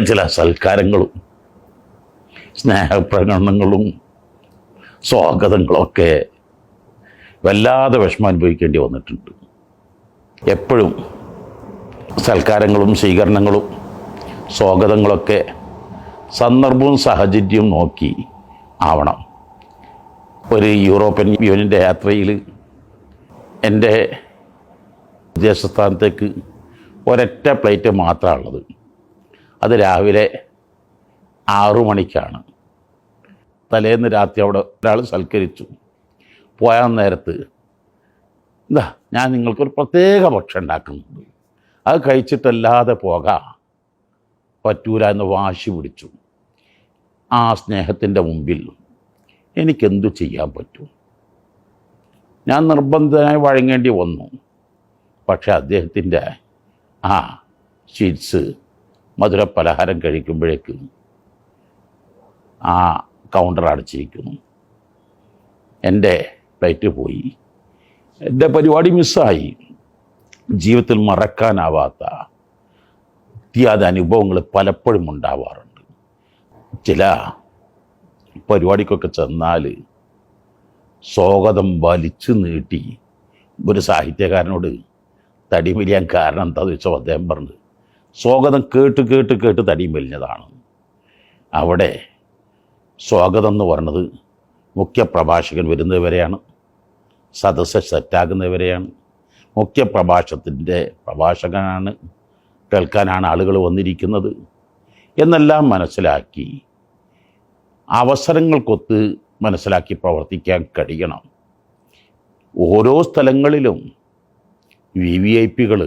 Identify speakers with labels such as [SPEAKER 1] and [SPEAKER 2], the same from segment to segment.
[SPEAKER 1] ചില സൽക്കാരങ്ങളും സ്നേഹപ്രകടനങ്ങളും സ്വാഗതങ്ങളൊക്കെ വല്ലാതെ വിഷമം അനുഭവിക്കേണ്ടി വന്നിട്ടുണ്ട്. എപ്പോഴും സൽക്കാരങ്ങളും സ്വീകരണങ്ങളും സ്വാഗതങ്ങളൊക്കെ സന്ദർഭവും സാഹചര്യവും നോക്കി ആവണം. ഒരു യൂറോപ്യൻ യൂണിയന്റെ യാത്രയിൽ എന്റെ വിദേശസ്ഥാനത്തേക്ക് ഒരൊറ്റ പ്ലേറ്റ് മാത്രമാണുള്ളത്. അത് രാവിലെ ആറു മണിക്കാണ്. തലേന്ന് രാത്രി അവിടെ ഒരാൾ സൽക്കരിച്ചു. പോയാൽ നേരത്ത് എന്താ ഞാൻ നിങ്ങൾക്കൊരു പ്രത്യേക ഭക്ഷണം ഉണ്ടാക്കുന്നുണ്ട്. അത് കഴിച്ചിട്ടല്ലാതെ പോകാം. പറ്റൂല എന്ന് വാശി പിടിച്ചു. ആ സ്നേഹത്തിന്റെ മുമ്പിൽ എനിക്കെന്തു ചെയ്യാൻ പറ്റും? ഞാൻ നിർബന്ധിതനായി വഴങ്ങേണ്ടി വന്നു. പക്ഷേ അദ്ദേഹത്തിന്റെ ആ സ്വീറ്റ്സ് മധുര പലഹാരം കഴിക്കുമ്പോഴേക്കും ആ കൗണ്ടർ അടച്ചിരിക്കുന്നു എന്റെ ഫ്ലൈറ്റ് പോയി. എന്റെ പരിപാടി മിസ്സായി ജീവിതത്തിൽ മറക്കാനാവാത്ത അത്യാത അനുഭവങ്ങൾ പലപ്പോഴും ഉണ്ടാവാറുണ്ട്. ചില പരിപാടിക്കൊക്കെ ചെന്നാൽ സ്വാഗതം വലിച്ചു നീട്ടി ഒരു സാഹിത്യകാരനോട് തടിമിരിയാൻ കാരണം എന്താണെന്ന് വെച്ചാൽ അദ്ദേഹം പറഞ്ഞു സ്വാഗതം കേട്ട് കേട്ട് കേട്ട് തടി മെലിഞ്ഞതാണ്. അവിടെ സ്വാഗതം എന്ന് പറഞ്ഞത് മുഖ്യ പ്രഭാഷകൻ വരുന്നവരെയാണ്. സദസ്സ് സെറ്റാകുന്നവരെയാണ്. മുഖ്യ പ്രഭാഷണത്തിന്റെ പ്രഭാഷകനാണ് കേൾക്കാനാണ് ആളുകൾ വന്നിരിക്കുന്നത് എന്നെല്ലാം മനസ്സിലാക്കി അവസരങ്ങൾക്കൊത്ത് മനസ്സിലാക്കി പ്രവർത്തിക്കാൻ കഴിയണം. ഓരോ സ്ഥലങ്ങളിലും വി വി ഐ പികൾ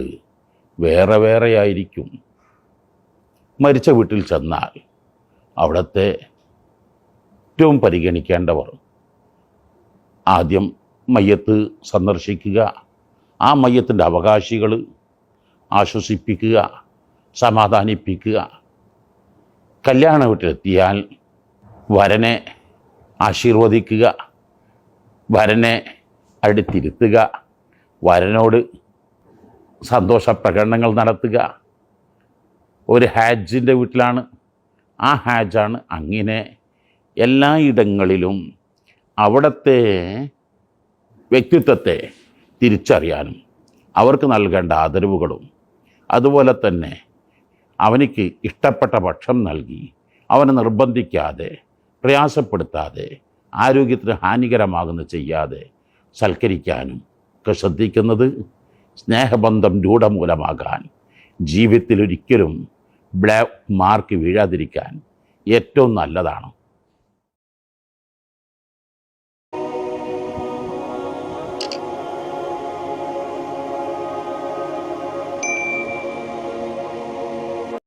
[SPEAKER 1] വേറെ വേറെ ആയിരിക്കും മരിച്ച വീട്ടിൽ ചെന്നാൽ അവിടുത്തെ ഏറ്റവും പരിഗണിക്കേണ്ടവർ ആദ്യം മയ്യത്ത് സന്ദർശിക്കുക. ആ മയ്യത്തിന്റെ അവകാശികൾ ആശ്വസിപ്പിക്കുക സമാധാനിപ്പിക്കുക. കല്യാണ വീട്ടിലെത്തിയാൽ വരനെ ആശീർവദിക്കുക വരനെ അടുത്തിരുത്തുക വരനോട് സന്തോഷ പ്രകടനങ്ങൾ നടത്തുക. ഒരു ഹാജിന്റെ വീട്ടിലാണ്. ആ ഹാജാണ് അങ്ങനെ എല്ലായിടങ്ങളിലും അവിടുത്തെ വ്യക്തിത്വത്തെ തിരിച്ചറിയാനും അവർക്ക് നൽകേണ്ട ആദരവുകളും അതുപോലെ തന്നെ അവനിക്ക് ഇഷ്ടപ്പെട്ട ഭക്ഷണം നൽകി അവനെ നിർബന്ധിക്കാതെ പ്രയാസപ്പെടുത്താതെ ആരോഗ്യത്തിന് ഹാനികരമാകുന്ന ചെയ്യാതെ സൽക്കരിക്കാനും ഒക്കെ ശ്രദ്ധിക്കുന്നത് സ്നേഹബന്ധം രൂഢമൂലമാകാൻ ജീവിതത്തിൽ ഒരിക്കലും ബ്ലാക്ക് മാർക്ക് വീഴാതിരിക്കാൻ ഏറ്റവും നല്ലതാണ്.